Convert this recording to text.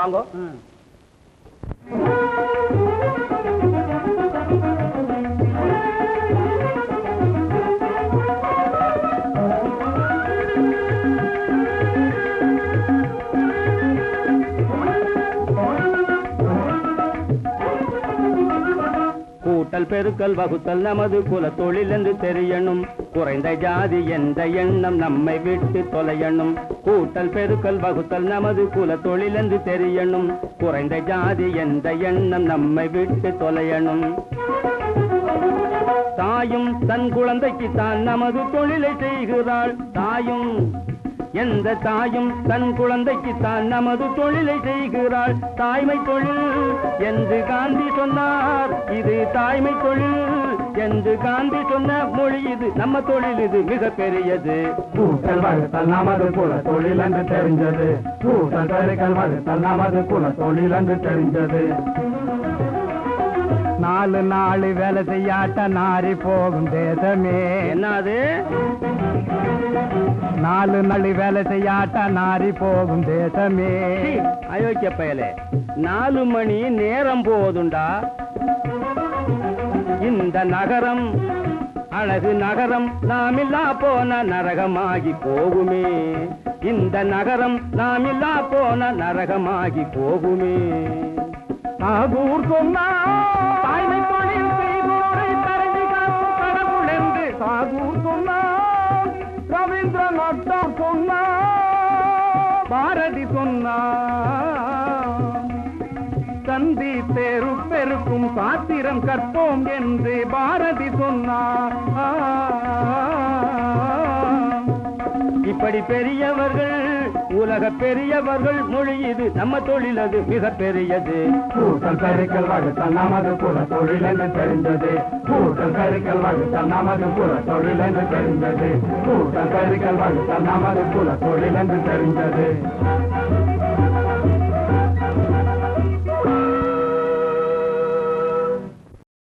한 거? 응. கூட்டல் பெருக்கல் வகுத்தல் நமது குல தொழில் என்று தெரியணும். குறைந்த ஜாதி என்ற எண்ணம் நம்மை விட்டு தொலையணும். கூட்டல் பெருக்கல் வகுத்தல் நமது குல தொழில் என்று தெரியணும். குறைந்த ஜாதி என்ற எண்ணம் நம்மை விட்டு தொலையணும். தாயும் தன் குழந்தைக்கு தான் நமது தொழிலை செய்கிறாள். தாயும் எந்த தாயும் தன் குழந்தைக்கு தான் நமது தொழிலை செய்கிறாள். தாய்மை தொழில் என்று காந்தி சொன்னார். இது தாய்மை தொழில் என்று காந்தி சொன்ன மொழி இது. நம்ம தொழில் இது மிக பெரியது கூட்டல் வகுத்தல் நமது குல தொழில் என்று தெரிஞ்சது கூட்டல் பெருக்கல் வகுத்தல் நமது குல தொழில் என்று தெரிஞ்சது நாலு நாலு வேலை செய்யாட்ட நாரி போகும் தேசமே. என்னது? நாலு நாலு வேலை செய்யாட்ட நாரி போகும் தேசமே. அயோக்கிய பயலே. நாலு மணி நேரம் போதுண்டா? இந்த நகரம். அழகு நகரம் நாமில்லா போன நரகமாகி போகுமே. இந்த நகரம் நாமில்லா போன நரகமாகி போகுமே. நாகூர் சொன்னா தாய்மை தொழில் செய்வோரை தரண்டி காக்கும் கடவுள் என்று. சாகூர் சொன்னா ரவீந்திரநாத் தாகூர் சொன்னா பாரதி சொன்னா தந்தி தேரு பெருக்கும் சாத்திரம் கற்போம் என்று பாரதி சொன்னார். இப்படி பெரியவர்கள் உலக பெரியவர்கள் மொழி இது. நம்ம தொழில் அது மிக பெரியது. கூட்டல் பெருக்கல் வகுத்தல் நமது புற தொழில் என்று தெரிந்தது. கூட்டல் பெருக்கல் வகுத்தல் நமது புற தொழில் என்று தெரிந்தது. கூட்டல் பெருக்கல் வகுத்தல் நமது புற தொழில் என்று தெரிந்தது.